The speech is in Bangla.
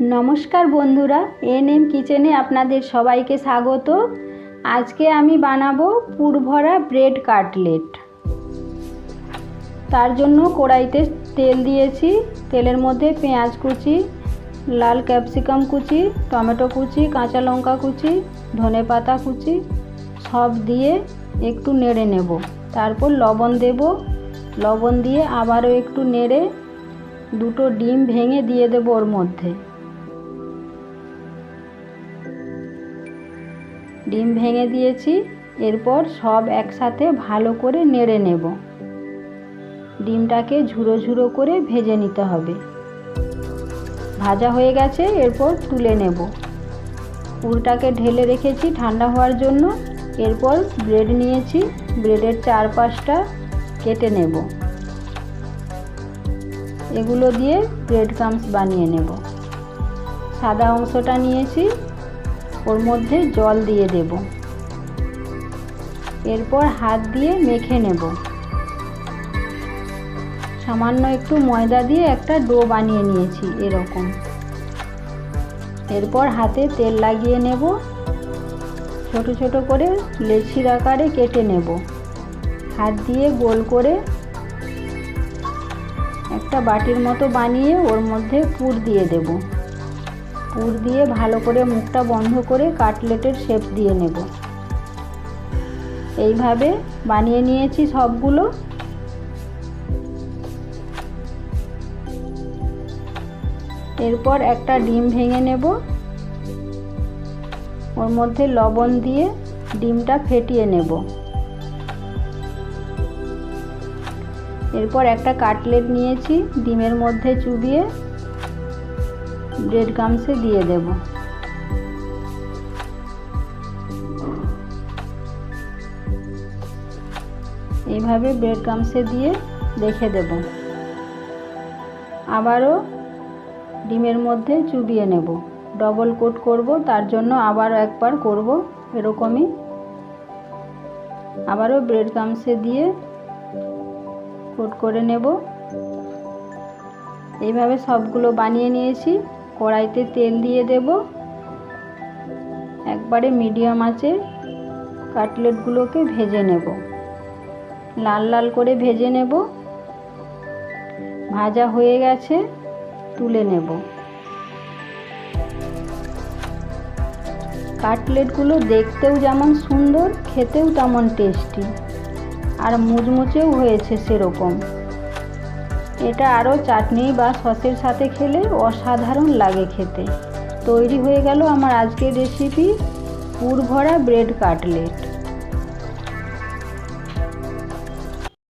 নমস্কার বন্ধুরা এন এম কিচেনে আপনাদের সবাইকে স্বাগত। আজকে আমি বানাবো পুরভরা ব্রেড কাটলেট। তার জন্য কড়াইতে তেল দিয়েছি, তেলের মধ্যে পেঁয়াজ কুচি, লাল ক্যাপসিকাম কুচি, টমেটো কুচি, কাঁচা লঙ্কা কুচি, ধনে পাতা কুচি, সব দিয়ে একটু নেড়ে নেব। তারপর লবণ দেব। লবণ দিয়ে আবারও একটু নেড়ে দুটো ডিম ভেঙে দিয়ে দেবো ওর মধ্যে। ডিম ভেঙে দিয়েছি, এরপর সব একসাথে ভালো করে নেড়ে নেব। ডিমটাকে ঝুরো ঝুরো করে ভেজে নিতে হবে। ভাজা হয়ে গেছে, এরপর তুলে নেব। পুরটাকে ঢেলে রেখেছি ঠান্ডা হওয়ার জন্য, এরপর ব্রেড নিয়েছি, ব্রেডের চারপাশটা কেটে নেব। এগুলো দিয়ে ব্রেড ক্রামস বানিয়ে নেব। সাদা অংশটা নিয়েছি ওর মধ্যে জল দিয়ে দেব। এরপর হাত দিয়ে মেখে নেব। সামান্য একটু ময়দা দিয়ে একটা ডো বানিয়ে নিয়েছি এরকম। এরপর হাতে তেল লাগিয়ে নেব। ছোট ছোট করে লেচির আকারে কেটে নেব। হাত দিয়ে গোল করে একটা বাটির মতো বানিয়ে ওর মধ্যে পুর দিয়ে দেব। পুর দিয়ে ভালো করে মুখটা বন্ধ করে কাটলেটের শেপ দিয়ে নেব। এইভাবে বানিয়ে নিয়েছি সবগুলো। এরপর একটা ডিম ভেঙে নেব। ওর মধ্যে লবণ দিয়ে ডিমটা ফেটিয়ে নেব। এরপর একটা কাটলেট নিয়েছি, ডিমের মধ্যে চুবিয়ে ব্রেড গামসে দিয়ে দেব। এইভাবে ব্রেড গামসে দিয়ে রেখে দেব। আবারও ডিমের মধ্যে চুবিয়ে নেব। ডবল কোট করব, তার জন্য আবার একবার করব এরকমই। আবারও ব্রেড গামসে দিয়ে কোট করে নেব। এইভাবে সবগুলো বানিয়ে নিয়েছি। কড়াইতে তেল দিয়ে দেব। একবারে মিডিয়াম আছে, কাটলেটগুলোকে ভেজে নেব। লাল লাল করে ভেজে নেব। ভাজা হয়ে গেছে, তুলে নেব। কাটলেটগুলো দেখতেও যেমন সুন্দর, খেতেও তেমন টেস্টি। আর মুচমুচেও হয়েছে সেরকম। এটা আরও চাটনি বা সসের সাথে খেলে অসাধারণ লাগে খেতে। তৈরি হয়ে গেল আমার আজকের রেসিপি পুর ভরা ব্রেড কাটলেট